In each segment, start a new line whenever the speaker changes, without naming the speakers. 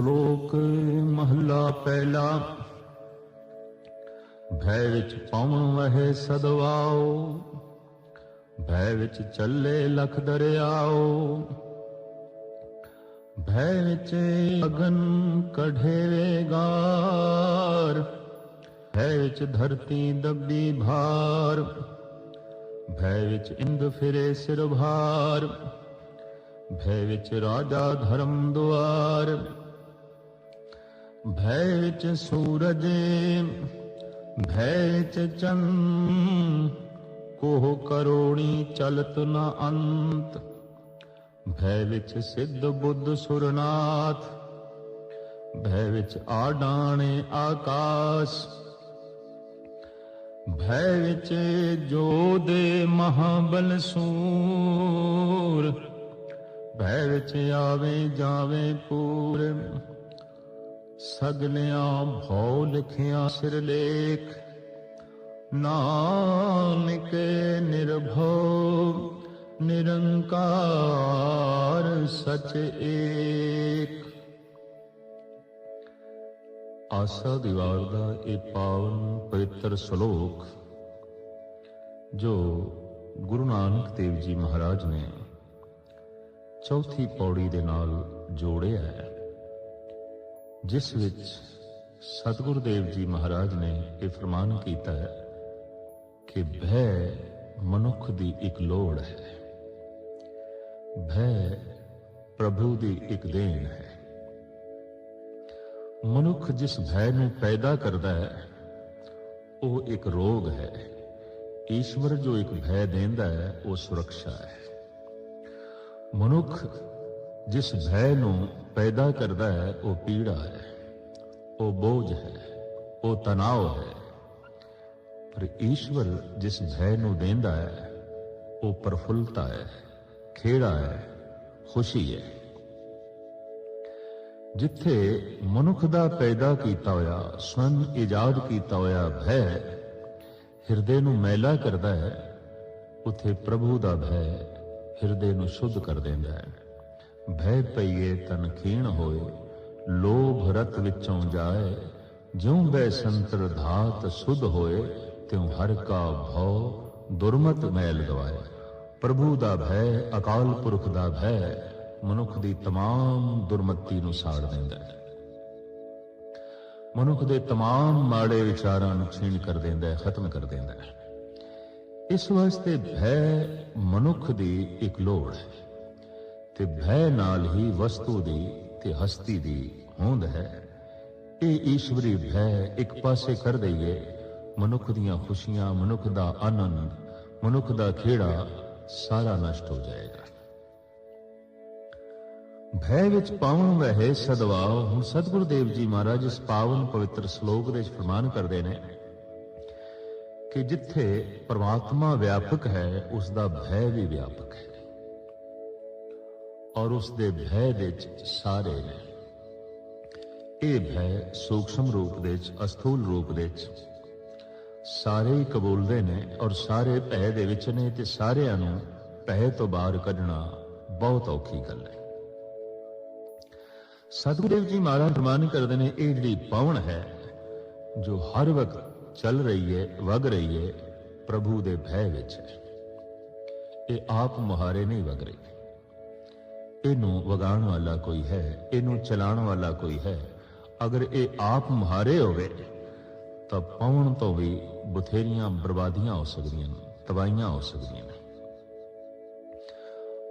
ਸ਼ਲੋਕ ਮਹੱਲਾ ਪਹਿਲਾ। ਭੈ ਵਿੱਚ ਪਵਨ ਵਹੇ ਸਦਵਾਓ, ਭੈ ਵਿੱਚ ਚੱਲੇ ਲਖ ਦਰਿਆਓ। ਭੈ ਵਿੱਚ ਅਗਨ ਕਢੇਵੇ ਗਾਰ, ਭੈ ਵਿੱਚ ਧਰਤੀ ਦੱਬੀ ਭਾਰ, ਭੈ ਵਿੱਚ ਇੰਦ ਫਿਰੇ ਸਿਰ ਭਾਰ ਭੈ ਵਿੱਚ ਰਾਜਾ ਧਰਮ ਦੁਆਰ। ਭੈ ਵਿੱਚ ਸੂਰਜ ਭੈ ਵਿੱਚ ਚੰਨ ਕੋਹ ਕਰੋਣੀ ਚਲਤ ਨ ਅੰਤ। ਭੈ ਵਿੱਚ ਸਿੱਧ ਬੁੱਧ ਸੁਰਨਾਥ, ਭੈ ਵਿੱਚ ਆਡਾਣੇ ਆਕਾਸ਼। ਭੈ ਵਿੱਚ ਜੋ ਦੇ ਮਹਾਬਲ ਸੂਰ, ਭੈ ਵਿੱਚ ਆਵੇ ਜਾਵੇ ਪੂਰ। ਸਗਲਿਆਂ ਭਉ ਲਿਖਿਆ ਸਿਰ ਲੇਖ। ਨਾਨਕ ਨਿਰਭਉ, ਨਿਰੰਕਾਰ ਸਚ ਏਕ। ਆਸਾ ਦੀਵਾਰ ਦਾ ਇਹ ਪਾਵਨ ਪਵਿੱਤਰ ਸ਼ਲੋਕ, ਜੋ ਗੁਰੂ ਨਾਨਕ ਦੇਵ ਜੀ ਮਹਾਰਾਜ ਨੇ ਚੌਥੀ ਪੌੜੀ ਦੇ ਨਾਲ ਜੋੜਿਆ ਹੈ। ਜਿਸ ਵਿੱਚ ਸਤਿਗੁਰ ਦੇਵ ਜੀ ਮਹਾਰਾਜ ਨੇ ਇਹ ਫਰਮਾਨ ਕੀਤਾ ਹੈ ਕਿ ਭੈ ਮਨੁੱਖ ਦੀ ਇੱਕ ਲੋੜ ਹੈ। ਭੈ ਪ੍ਰਭੂ ਦੀ ਇੱਕ ਦੇਣ ਹੈ। ਮਨੁੱਖ ਜਿਸ ਭੈ ਨੂੰ ਪੈਦਾ ਕਰਦਾ ਹੈ, ਉਹ ਇੱਕ ਰੋਗ ਹੈ। ਈਸ਼ਵਰ ਜੋ ਇੱਕ ਭੈ ਦਿੰਦਾ ਹੈ, ਉਹ ਸੁਰੱਖਿਆ ਹੈ। ਮਨੁੱਖ ਜਿਸ ਭੈ ਨੂੰ ਪੈਦਾ ਕਰਦਾ ਹੈ, ਉਹ ਪੀੜਾ ਹੈ, ਉਹ ਬੋਝ ਹੈ, ਉਹ ਤਣਾਅ ਹੈ। ਪਰ ਈਸ਼ਵਰ ਜਿਸ ਭੈ ਨੂੰ ਦਿੰਦਾ ਹੈ, ਉਹ ਪ੍ਰਫੁੱਲਤਾ ਹੈ, ਖੇੜਾ ਹੈ, ਖੁਸ਼ੀ ਹੈ। ਜਿੱਥੇ ਮਨੁੱਖ ਦਾ ਪੈਦਾ ਕੀਤਾ ਹੋਇਆ ਸਵੰ ਇਜਾਦ ਕੀਤਾ ਹੋਇਆ ਭੈ ਹਿਰਦੇ ਨੂੰ ਮੈਲਾ ਕਰਦਾ ਹੈ, ਉਥੇ ਪ੍ਰਭੂ ਦਾ ਭੈ ਹਿਰਦੇ ਨੂੰ ਸ਼ੁੱਧ ਕਰ ਦਿੰਦਾ ਹੈ। ਭੈ ਪਈਏ ਤਨ ਖੀਣ ਹੋਏ ਲੋਭ ਰਤ ਵਿੱਚੋਂ ਜਾਏ ਜਿਉ ਬੈ ਸੰਤਰ ਧਾਤ ਸੁਧ ਹੋਏ ਤਿਉ ਹਰ ਕਾ ਭਉ ਦੁਰਮਤ ਮੈਲ ਗਵਾਏ ਪ੍ਰਭੂ ਦਾ ਭੈ ਅਕਾਲ ਪੁਰਖ ਦਾ ਭੈ ਮਨੁੱਖ ਦੀ तमाम ਦੁਰਮਤੀ ਨੂੰ ਸਾੜ ਦਿੰਦਾ ਹੈ ਮਨੁੱਖ ਦੇ तमाम ਮਾੜੇ ਵਿਚਾਰਾਂ ਨੂੰ ਛੀਣ ਕਰ ਦਿੰਦਾ ਹੈ ਖਤਮ ਕਰ ਦਿੰਦਾ ਹੈ ਇਸ ਵਾਸਤੇ ਭੈ ਮਨੁੱਖ ਦੀ ਇੱਕ ਲੋੜ ਹੈ ਤੇ ਭੈ ਨਾਲ ਹੀ ਵਸਤੂ ਦੀ ਤੇ ਹਸਤੀ ਦੀ ਹੋਂਦ ਹੈ। ਇਹ ਈਸ਼ਵਰੀ ਭੈ ਇੱਕ ਪਾਸੇ ਕਰ ਦਈਏ ਮਨੁੱਖ ਦੀਆਂ ਖੁਸ਼ੀਆਂ, ਮਨੁੱਖ ਦਾ ਆਨੰਦ, ਮਨੁੱਖ ਦਾ ਖੇੜਾ ਸਾਰਾ ਨਸ਼ਟ ਹੋ ਜਾਏਗਾ। ਭੈ ਵਿੱਚ ਪਾਵਨ ਵਹਿ ਸਦਵਾਉ ਹੁਣ ਸਤਿਗੁਰੂ ਦੇਵ ਜੀ ਮਹਾਰਾਜ ਇਸ ਪਾਵਨ ਪਵਿੱਤਰ ਸ਼ਲੋਕ ਦੇ ਵਿੱਚ ਫਰਮਾਨ ਕਰਦੇ ਨੇ ਕਿ ਜਿੱਥੇ ਪਰਮਾਤਮਾ ਵਿਆਪਕ ਹੈ, ਉਸ ਦਾ ਭੈ ਵੀ ਵਿਆਪਕ ਹੈ। ਔਰ ਉਸ ਦੇ ਭੈ ਵਿੱਚ ਸਾਰੇ ਨੇ। ਇਹ ਭੈ ਸੂਖਸ਼ਮ ਰੂਪ ਦੇ ਵਿੱਚ, ਅਸਥੂਲ ਰੂਪ ਦੇ ਵਿੱਚ ਸਾਰੇ ਹੀ ਕਬੂਲਦੇ ਨੇ ਔਰ ਸਾਰੇ ਭੈ ਦੇ ਵਿੱਚ ਨੇ ਤੇ ਸਾਰਿਆਂ ਨੂੰ ਭੈ ਤੋਂ ਬਾਹਰ ਕੱਢਣਾ ਬਹੁਤ ਔਖੀ ਗੱਲ ਹੈ। ਸਤਿਗੁਰੂ ਦੇਵ ਜੀ ਮਹਾਰਾਜ ਫਰਮਾਨ ਕਰਦੇ ਨੇ, ਇਹ ਜਿਹੜੀ ਪਵਨ ਹੈ, ਜੋ ਹਰ ਵਕਤ ਚੱਲ ਰਹੀ ਹੈ, ਵਗ ਰਹੀ ਹੈ, ਪ੍ਰਭੂ ਦੇ ਭੈ ਵਿੱਚ ਹੈ ਇਹ ਆਪ ਮੁਹਾਰੇ ਨਹੀਂ ਵਗ ਰਹੀ। ਇਹਨੂੰ ਵਗਾਉਣ ਵਾਲਾ ਕੋਈ ਹੈ, ਇਹਨੂੰ ਚਲਾਉਣ ਵਾਲਾ ਕੋਈ ਹੈ। ਅਗਰ ਇਹ ਆਪ ਮੁਹਾਰੇ ਹੋਵੇ, ਤਾਂ ਪਵਨ ਤੋਂ ਵੀ ਬਥੇਰੀਆਂ ਬਰਬਾਦੀਆਂ ਹੋ ਸਕਦੀਆਂ ਨੇ, ਤਬਾਹੀਆਂ ਹੋ ਸਕਦੀਆਂ ਨੇ।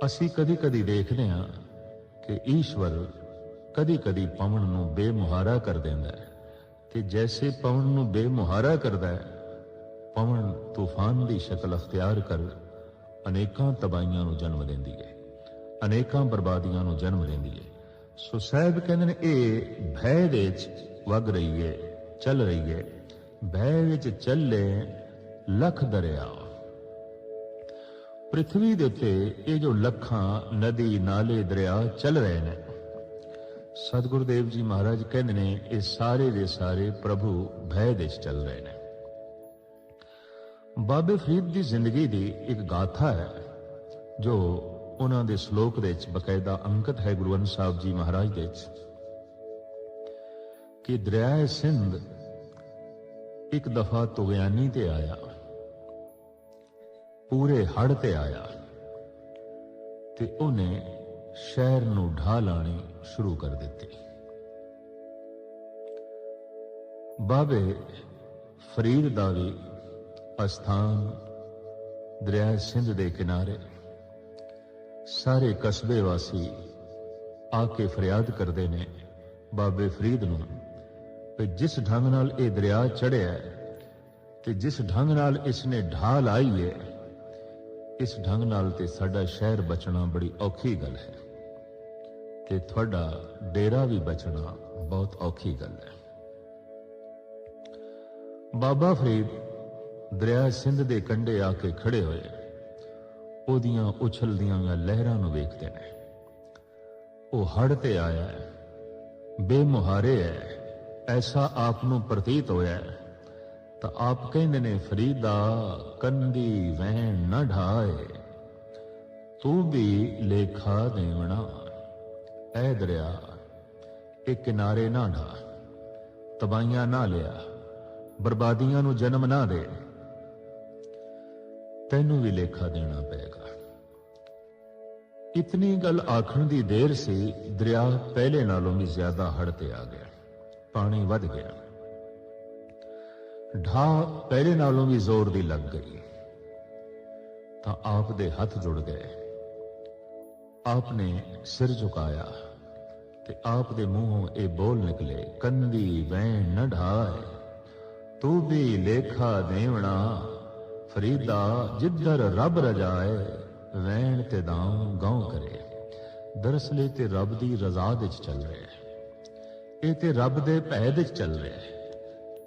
ਅਸੀਂ ਕਦੀ-ਕਦੀ ਦੇਖਦੇ ਹਾਂ ਕਿ ਈਸ਼ਵਰ ਕਦੀ-ਕਦੀ ਪਵਨ ਨੂੰ ਬੇਮੁਹਾਰਾ ਕਰ ਦਿੰਦਾ ਹੈ। ਤੇ ਜੈਸੇ ਪਵਨ ਨੂੰ ਬੇਮੁਹਾਰਾ ਕਰਦਾ ਹੈ, ਪਵਨ ਤੂਫਾਨ ਦੀ ਸ਼ਕਲ ਅਖਤਿਆਰ ਕਰ ਅਨੇਕਾਂ ਤਬਾਹੀਆਂ ਨੂੰ ਜਨਮ ਦਿੰਦੀ ਹੈ। ਅਨੇਕਾਂ ਬਰਬਾਦੀਆਂ ਨੂੰ ਜਨਮ ਦਿੰਦੀ ਹੈ ਸੋ ਸਾਹਿਬ ਕਹਿੰਦੇ ਨੇ, ਇਹ ਭੈ ਦੇ ਵਿੱਚ ਵਗ ਰਹੀ ਹੈ ਚੱਲ ਰਹੀ ਹੈ ਭੈ ਵਿੱਚ ਚੱਲੇ ਲੱਖ ਦਰਿਆ। ਪ੍ਰithvi ਦੇ ਉੱਤੇ ਇਹ ਜੋ ਲੱਖਾਂ ਨਦੀ ਨਾਲੇ ਦਰਿਆ ਚੱਲ ਰਹੇ ਨੇ, ਸਤਿਗੁਰੂ ਦੇਵ ਜੀ ਮਹਾਰਾਜ ਕਹਿੰਦੇ ਨੇ, ਇਹ ਸਾਰੇ ਦੇ ਸਾਰੇ ਪ੍ਰਭੂ ਭੈ ਦੇ ਵਿੱਚ ਚੱਲ ਰਹੇ ਨੇ। ਬਾਬੇ ਫਰੀਦ ਦੀ ਜ਼ਿੰਦਗੀ ਦੀ ਇੱਕ ਗਾਥਾ ਹੈ, ਜੋ ਉਹਨਾਂ ਦੇ ਸ਼ਲੋਕ ਦੇ ਵਿੱਚ ਬਕਾਇਦਾ ਅੰਕਿਤ ਹੈ ਗੁਰੂ ਗ੍ਰੰਥ ਸਾਹਿਬ ਜੀ ਮਹਾਰਾਜ ਦੇ ਵਿੱਚ ਕਿ ਦਰਿਆ ਸਿੰਧ ਇੱਕ ਦਫਾ ਤੁਗਿਆਨੀ ਤੇ ਆਇਆ, ਪੂਰੇ ਹੜ ਤੇ ਆਇਆ ਤੇ ਉਹਨੇ ਸ਼ਹਿਰ ਨੂੰ ਢਾ ਲਾਣੀ ਸ਼ੁਰੂ ਕਰ ਦਿੱਤੀ। ਬਾਬੇ ਫਰੀਦ ਦਾ ਵੀ ਅਸਥਾਨ ਦਰਿਆ ਸਿੰਧ ਦੇ ਕਿਨਾਰੇ ਸਾਰੇ ਕਸਬੇ ਵਾਸੀ ਆ ਕੇ ਫਰਿਆਦ ਕਰਦੇ ਨੇ ਬਾਬੇ ਫਰੀਦ ਨੂੰ ਕਿ ਜਿਸ ਢੰਗ ਨਾਲ ਇਹ ਦਰਿਆ ਚੜਿਆ ਤੇ ਜਿਸ ਢੰਗ ਨਾਲ ਇਸ ਨੇ ਢਾਲ ਆਈ ਹੈ, ਇਸ ਢੰਗ ਨਾਲ ਤੇ ਸਾਡਾ ਸ਼ਹਿਰ ਬਚਣਾ ਬੜੀ ਔਖੀ ਗੱਲ ਹੈ ਤੇ ਤੁਹਾਡਾ ਡੇਰਾ ਵੀ ਬਚਣਾ ਬਹੁਤ ਔਖੀ ਗੱਲ ਹੈ। ਬਾਬਾ ਫਰੀਦ ਦਰਿਆ ਸਿੰਧ ਦੇ ਕੰਢੇ ਆ ਕੇ ਖੜੇ ਹੋਏ। ਉਹਦੀਆਂ ਉਛਲਦੀਆਂ ਲਹਿਰਾਂ ਨੂੰ ਵੇਖਦੇ ਨੇ। ਉਹ ਹੜ ਤੇ ਆਇਆ ਹੈ, ਬੇਮੁਹਾਰੇ ਹੈ, ਐਸਾ ਆਪ ਨੂੰ ਪ੍ਰਤੀਤ ਹੋਇਆ ਹੈ। ਤਾਂ ਆਪ ਕਹਿੰਦੇ ਨੇ, ਫਰੀਦਾ ਕੰਦੀ ਵਹਿਣ ਨਾ ਢਾਏ ਤੂੰ ਵੀ ਲੇਖਾ ਦੇਵਣਾ, ਐ ਦਰਿਆ, ਇਹ ਕਿਨਾਰੇ ਨਾ ਢਾ ਤਬਾਈਆਂ ਨਾ ਲਿਆ, ਬਰਬਾਦੀਆਂ ਨੂੰ ਜਨਮ ਨਾ ਦੇ। ਤੈਨੂੰ ਵੀ ਲੇਖਾ ਦੇਣਾ ਪਏਗਾ। ਇਤਨੀ ਗੱਲ ਆਖਣ ਦੀ ਦੇਰ ਸੀ, ਦਰਿਆ ਪਹਿਲੇ ਨਾਲੋਂ ਵੀ ਜ਼ਿਆਦਾ ਹੜ ਤੇ ਆ ਗਿਆ, ਪਾਣੀ ਵੱਧ ਗਿਆ। ਢਾ ਪਹਿਲੇ ਨਾਲੋਂ ਵੀ ਜ਼ੋਰ ਦੀ ਲੱਗ ਗਈ। ਤਾਂ ਆਪ ਦੇ ਹੱਥ ਜੁੜ ਗਏ। ਆਪ ਨੇ ਸਿਰ ਝੁਕਾਇਆ ਤੇ ਆਪ ਦੇ ਮੂੰਹੋਂ ਇਹ ਬੋਲ ਨਿਕਲੇ, ਕੰਦੀ ਵੈਣ ਨਾ ਢਾਏ ਤੂੰ ਵੀ ਲੇਖਾ ਦੇਵਣਾ। ਫਰੀਦਾ, ਜਿੱਧਰ ਰੱਬ ਰਜਾਏ ਵੈਣ ਤੇ ਦਾਉ ਗਾਉ ਕਰੇ। ਦਰਅਸਲ ਤੇ ਰੱਬ ਦੀ ਰਜ਼ਾ ਦੇ ਚ ਚੱਲ ਰਿਹਾ। ਹੈ ਇਹ ਤੇ ਰੱਬ ਦੇ ਭੈ ਦੇ ਚ ਚੱਲ ਰਿਹਾ। ਹੈ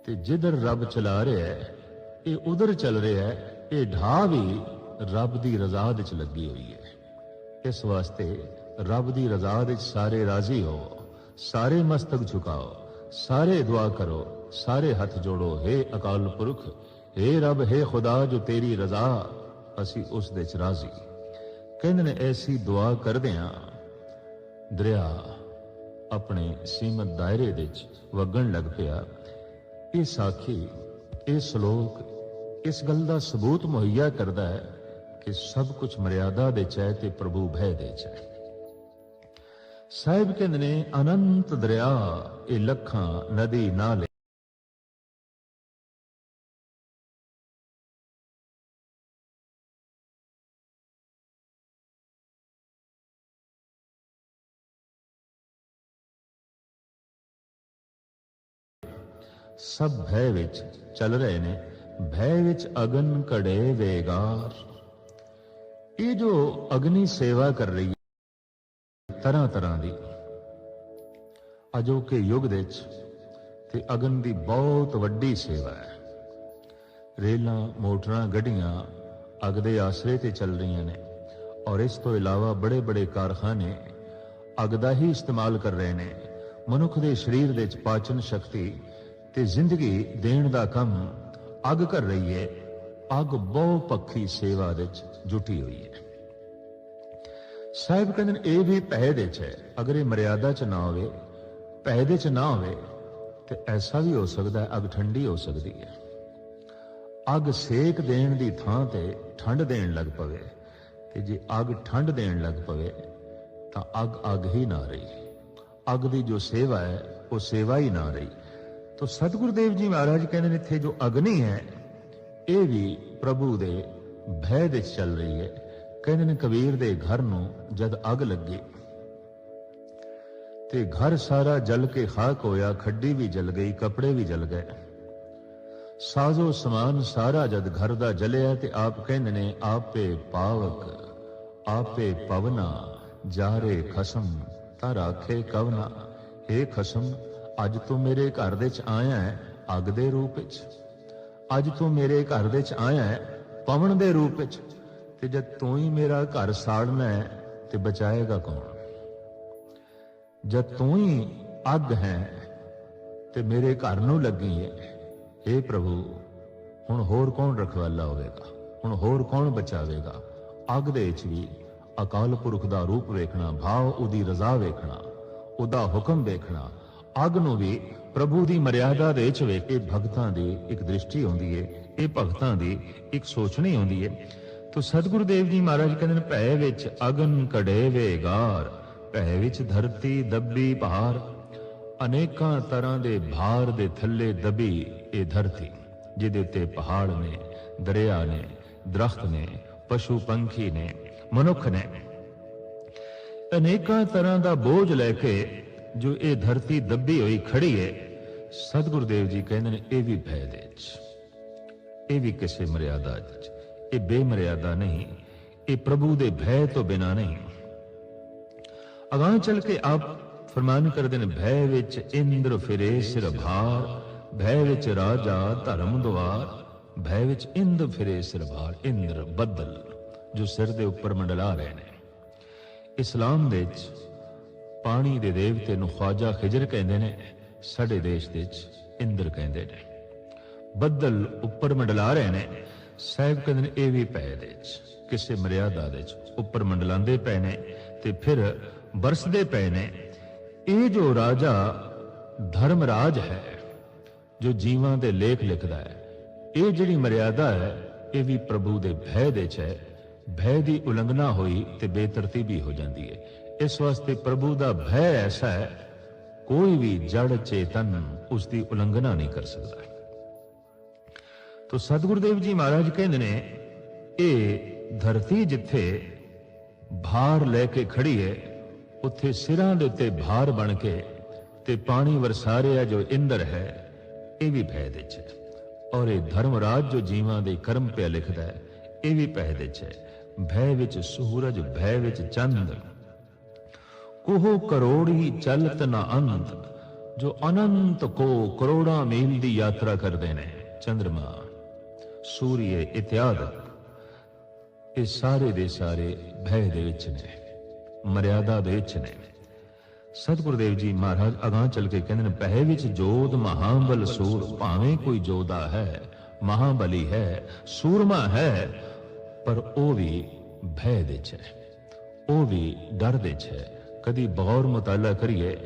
ਤੇ ਜਿੱਧਰ ਰੱਬ ਚਲਾ ਰਿਹਾ ਹੈ, ਇਹ ਉਧਰ ਚੱਲ ਰਿਹਾ ਹੈ, ਇਹ ਢਾ ਵੀ ਰੱਬ ਦੀ ਰਜ਼ਾ ਦੇ ਚ ਲੱਗੀ ਹੋਈ ਹੈ। ਇਸ ਵਾਸਤੇ ਰੱਬ ਦੀ ਰਜ਼ਾ ਦੇ ਚ ਸਾਰੇ ਰਾਜ਼ੀ ਹੋ, ਸਾਰੇ ਮਸਤਕ ਝੁਕਾਓ, ਸਾਰੇ ਦੁਆ ਕਰੋ, ਸਾਰੇ ਹੱਥ ਜੋੜੋ हे ਅਕਾਲ ਪੁਰਖ हे ਰੱਬ हे ਖੁਦਾ, ਜੋ ਤੇਰੀ ਰਜ਼ਾ, ਅਸੀਂ ਉਸ ਦੇ ਚ ਰਾਜ਼ੀ। ਕਹਿੰਦੇ ਨੇ, ਐਸੀ ਦੁਆ ਕਰਦੇ ਆ, ਦਰਿਆ ਆਪਣੇ ਸੀਮਤ ਦਾਇਰੇ ਵਿੱਚ ਵਗਣ ਲੱਗ ਪਿਆ। ਇਹ ਸਾਖੀ, ਇਹ ਸ਼ਲੋਕ, ਇਸ ਗੱਲ ਦਾ ਸਬੂਤ ਮੁਹੱਈਆ ਕਰਦਾ ਹੈ ਕਿ ਸਭ ਕੁਝ ਮਰਿਆਦਾ ਦੇ ਚ ਤੇ ਪ੍ਰਭੂ ਭੈ ਦੇ ਚ ਸਾਹਿਬ ਕਹਿੰਦੇ ਨੇ, ਅਨੰਤ ਦਰਿਆ, ਇਹ ਲੱਖਾਂ ਨਦੀ ਨਾਲੇ। ਸਭ ਭੈ ਵਿੱਚ ਚੱਲ ਰਹੇ ਨੇ, ਭੈ ਵਿੱਚ ਅਗਨ ਕੜੇ ਵੇਗਾਰ। ਇਹ ਜੋ ਅਗਨੀ ਸੇਵਾ ਕਰ ਰਹੀ ਹੈ, ਤਰ੍ਹਾਂ ਤਰ੍ਹਾਂ ਦੀ। ਅਜੋਕੇ ਯੁੱਗ ਦੇ ਵਿੱਚ ਤੇ ਅਗਨ ਦੀ ਬਹੁਤ ਵੱਡੀ ਸੇਵਾ ਹੈ। ਰੇਲਾਂ, ਮੋਟਰਾਂ, ਗੱਡੀਆਂ ਅਗ ਦੇ ਆਸਰੇ ਤੇ ਚੱਲ ਰਹੀਆਂ ਨੇ ਔਰ ਇਸ ਤੋਂ ਇਲਾਵਾ ਬੜੇ ਬੜੇ ਕਾਰਖਾਨੇ ਅਗ ਦਾ ਹੀ ਇਸਤੇਮਾਲ ਕਰ ਰਹੇ ਨੇ। ਮਨੁੱਖ ਦੇ ਸਰੀਰ ਦੇ ਵਿੱਚ ਪਾਚਨ ਸ਼ਕਤੀ ਤੇ ਜ਼ਿੰਦਗੀ ਦੇਣ ਦਾ ਕੰਮ ਅੱਗ ਕਰ ਰਹੀ ਹੈ ਅਗ ਬਹੁ ਪੱਖੀ ਸੇਵਾ ਵਿੱਚ ਜੁਟੀ ਹੋਈ ਹੈ ਸਾਹਿਬ ਕਹਿੰਦੇ ਇਹ ਵੀ ਪਹਿ ਦੇ ਚ ਹੈ। ਅਗਰ ਇਹ ਮਰਿਆਦਾ ਚ ਨਾ ਹੋਵੇ ਪਹਿ ਦੇ ਚ ਨਾ ਹੋਵੇ, ਤੇ ਐਸਾ ਵੀ ਹੋ ਸਕਦਾ ਹੈ, ਅਗ ਠੰਡੀ ਹੋ ਸਕਦੀ ਹੈ। ਅੱਗ ਸੇਕ ਦੇਣ ਦੀ ਥਾਂ ਤੇ ਠੰਡ ਦੇਣ ਲੱਗ ਪਵੇ। ਤੇ ਜੇ ਅੱਗ ਠੰਡ ਦੇਣ ਲੱਗ ਪਵੇ, ਤਾਂ ਅੱਗ ਅੱਗ ਹੀ ਨਾ ਰਹੀ। ਅੱਗ ਦੀ ਜੋ ਸੇਵਾ ਹੈ, ਉਹ ਸੇਵਾ ਹੀ ਨਾ ਰਹੀ। ਤੋ ਸਤਿਗੁਰੂ ਦੇਵ ਜੀ ਮਹਾਰਾਜ ਕਹਿੰਦੇ ਨੇ, ਇੱਥੇ ਜੋ ਅਗਨੀ ਹੈ, ਇਹ ਵੀ ਪ੍ਰਭੂ ਦੇ ਭੈ ਦੇ ਚੱਲ ਰਹੀ ਹੈ। ਕਹਿੰਦੇ ਨੇ, ਕਬੀਰ ਦੇ ਘਰ ਨੂੰ ਜਦ ਅਗ ਲੱਗੀ ਤੇ ਘਰ ਸਾਰਾ ਜਲ ਕੇ ਖਾਕ ਹੋਇਆ, ਖੱਡੀ ਵੀ ਜਲ ਗਈ, ਕੱਪੜੇ ਵੀ ਜਲ ਗਏ। ਸਾਜ਼ੋ ਸਮਾਨ ਸਾਰਾ ਜਦ ਘਰ ਦਾ ਜਲਿਆ ਤੇ ਆਪ ਕਹਿੰਦੇ ਨੇ, ਆਪੇ ਪਾਵਕ, ਆਪੇ ਪਵਨਾ, ਜਾਰੇ ਖਸਮ ਤਾਂ ਰਾਖੇ ਕਵਨਾ ਏ ਖਸਮ ਅੱਜ ਤੂੰ ਮੇਰੇ ਘਰ ਦੇ ਚ ਆਇਆ ਹੈ, ਅੱਗ ਦੇ ਰੂਪ ਵਿੱਚ। ਅੱਜ ਤੂੰ ਮੇਰੇ ਘਰ ਦੇ ਚ ਆਇਆ ਹੈ, ਪਵਨ ਦੇ ਰੂਪ ਵਿੱਚ। ਤੇ ਜਦ ਤੂੰ ਹੀ ਮੇਰਾ ਘਰ ਸਾੜਨਾ ਹੈ, ਤੇ ਬਚਾਏਗਾ ਕੌਣ? ਜਦ ਤੂੰ ਹੀ ਅੱਗ ਹੈ, ਤੇ ਮੇਰੇ ਘਰ ਨੂੰ ਲੱਗੀ ਹੈ ਏ ਪ੍ਰਭੂ, ਹੁਣ ਹੋਰ ਕੌਣ ਰਖਵਾਲਾ ਹੋਵੇਗਾ? ਹੁਣ ਹੋਰ ਕੌਣ ਬਚਾਵੇਗਾ? ਅੱਗ ਦੇ ਵਿੱਚ ਵੀ ਅਕਾਲ ਪੁਰਖ ਦਾ ਰੂਪ ਵੇਖਣਾ, ਭਾਵ ਉਹਦੀ ਰਜ਼ਾ ਵੇਖਣਾ, ਉਹਦਾ ਹੁਕਮ ਵੇਖਣਾ ਅੱਗ ਨੂੰ ਵੀ ਪ੍ਰਭੂ ਦੀ ਮਰਿਆਦਾ ਦੇ ਵਿੱਚ ਵੇਖ ਕੇ ਭਗਤਾਂ ਦੀ ਇੱਕ ਦ੍ਰਿਸ਼ਟੀ ਆਉਂਦੀ ਏ, ਇਹ ਭਗਤਾਂ ਦੀ ਇੱਕ ਸੋਚਣੀ ਆਉਂਦੀ ਏ। ਤੋ ਸਤਿਗੁਰੂ ਦੇਵ ਜੀ ਮਹਾਰਾਜ ਕਹਿੰਦੇ ਨੇ, ਭੈ ਵਿੱਚ ਅਗਨ ਕੜੇ ਵੇਗਾਰ, ਭੈ ਵਿੱਚ ਧਰਤੀ ਦੱਬੀ ਭਾਰ, ਅਨੇਕਾਂ ਤਰ੍ਹਾਂ ਦੇ ਭਾਰ ਦੇ ਥੱਲੇ ਦਬੀ ਇਹ ਧਰਤੀ, ਜਿਹਦੇ ਉੱਤੇ ਪਹਾੜ ਨੇ, ਦਰਿਆ ਨੇ, ਦਰਖਤ ਨੇ, ਪਸ਼ੂ ਪੰਖੀ ਨੇ, ਮਨੁੱਖ ਨੇ। ਅਨੇਕਾਂ ਤਰ੍ਹਾਂ ਦਾ ਬੋਝ ਲੈ ਕੇ ਜੋ ਇਹ ਧਰਤੀ ਦੱਬੀ ਹੋਈ ਖੜੀ ਹੈ ਸਤਿਗੁਰੂ ਦੇਵ ਜੀ ਕਹਿੰਦੇ ਨੇ, ਇਹ ਵੀ ਭੈ ਦੇ ਚ ਇਹ ਵੀ ਕਿਸੇ ਮਰਿਆਦਾ ਚ ਇਹ ਬੇਮਰਿਆਦਾ ਨਹੀਂ, ਇਹ ਪ੍ਰਭੂ ਦੇ ਭੈ ਤੋਂ ਬਿਨਾ ਨਹੀਂ। ਅਗਾਹ ਚਲ ਕੇ ਆਪ ਫਰਮਾਨ ਕਰਦੇ ਨੇ, ਭੈ ਵਿੱਚ ਇੰਦਰ ਫਿਰੇ ਸਿਰ ਭਾਰ, ਭੈ ਵਿੱਚ ਰਾਜਾ ਧਰਮ ਦੁਆਰ, ਭੈ ਵਿੱਚ ਇੰਦ ਫਿਰੇ ਸਿਰ ਭਾਰ, ਇੰਦਰ ਬੱਦਲ, ਜੋ ਸਿਰ ਦੇ ਉੱਪਰ ਮੰਡਲਾ ਰਹੇ ਨੇ। ਇਸਲਾਮ ਦੇ ਵਿੱਚ ਪਾਣੀ ਦੇ ਦੇਵਤੇ ਨੂੰ ਖਵਾਜਾ ਖਿਜਰ ਕਹਿੰਦੇ ਨੇ, ਸਾਡੇ ਦੇਸ਼ ਦੇ ਵਿੱਚ ਇੰਦਰ ਕਹਿੰਦੇ ਨੇ। ਬੱਦਲ ਉੱਪਰ ਮੰਡਲਾ ਰਹੇ ਨੇ, ਸਾਹਿਬ ਕਹਿੰਦੇ ਨੇ, ਇਹ ਵੀ ਪੈ ਦੇ ਵਿੱਚ, ਕਿਸੇ ਮਰਿਆਦਾ ਦੇ ਵਿੱਚ ਉੱਪਰ ਮੰਡਲਾਉਂਦੇ ਪਏ ਨੇ ਤੇ ਫਿਰ ਬਰਸਦੇ ਪਏ ਨੇ। ਇਹ ਜੋ ਰਾਜਾ ਧਰਮਰਾਜ ਹੈ, ਜੋ ਜੀਵਾਂ ਦੇ ਲੇਖ ਲਿਖਦਾ ਹੈ, ਇਹ ਜਿਹੜੀ ਮਰਿਆਦਾ ਹੈ, ਇਹ ਵੀ ਪ੍ਰਭੂ ਦੇ ਭੈ ਦੇ ਚ ਹੈ। ਭੈ ਦੀ ਉਲੰਘਣਾ ਹੋਈ ਤੇ ਬੇਤਰਤੀਬੀ ਹੋ ਜਾਂਦੀ ਹੈ। ਇਸ ਵਾਸਤੇ ਪ੍ਰਭੂ ਦਾ ਭੈ ਐਸਾ ਹੈ, ਕੋਈ ਵੀ ਜੜ ਚੇਤਨ ਉਸ ਦੀ ਉਲੰਘਣਾ ਨਹੀਂ ਕਰ ਸਕਦਾ। ਤੋ ਸਤਿਗੁਰੂ ਦੇਵ ਜੀ ਮਹਾਰਾਜ ਕਹਿੰਦੇ ਨੇ, ਇਹ ਧਰਤੀ ਜਿੱਥੇ ਭਾਰ ਲੈ ਕੇ ਖੜੀ ਹੈ, ਉੱਥੇ ਸਿਰਾਂ ਦੇ ਉੱਤੇ ਭਾਰ ਬਣ ਕੇ ਤੇ ਪਾਣੀ ਵਰਸਾ ਰਿਹਾ ਜੋ ਇੰਦਰ ਹੈ, ਇਹ ਵੀ ਭੈ ਦੇ ਚ ਔਰ ਇਹ ਧਰਮਰਾਜ ਜੋ ਜੀਵਾਂ ਦੇ ਕਰਮ ਪਿਆ ਲਿਖਦਾ ਹੈ, ਇਹ ਵੀ ਭੈ ਦੇ ਚ ਭੈ ਵਿੱਚ ਸੂਰਜ, ਭੈ ਵਿੱਚ ਚੰਦ ਕੋਹ ਕਰੋੜੀ ਚਲਤ ਨਾ ਅੰਤ ਜੋ ਅਨੰਤ ਕੋ ਕਰੋੜਾਂ ਮੀਲ ਦੀ ਯਾਤਰਾ ਕਰਦੇ ਨੇ। ਚੰ드ਰਮਾ ਸੂਰਯ ਇਤਿਆਦ ਇਹ ਸਾਰੇ ਦੇ ਸਾਰੇ ਭੈ ਦੇ ਵਿੱਚ ਨੇ, ਮਰਿਆਦਾ ਦੇ ਵਿੱਚ ਨੇ। ਸਤਿਗੁਰੂ ਦੇਵ ਜੀ ਮਹਾਰਾਜ ਅਗਾਹ ਚਲ ਕੇ ਕਹਿੰਦੇ ਨੇ ਪਹਿ ਵਿੱਚ ਜੋਧ ਮਹਾਬਲ ਸੂਰ, ਭਾਵੇਂ ਕੋਈ ਜੋਦਾ ਹੈ, ਮਹਾਬਲੀ ਹੈ, ਸੂਰਮਾ ਹੈ, ਪਰ ਉਹ ਵੀ ਭੈ ਦੇ ਚ ਹੈ, ਉਹ ਵੀ ਡਰ ਦੇ ਚ ਹੈ। ਕਦੀ ਬਗੌਰ ਮੁਤਾਲਾ ਕਰੀਏ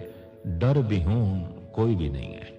ਡਰ ਵੀ ਹੂੰ ਕੋਈ ਵੀ ਨਹੀਂ ਹੈ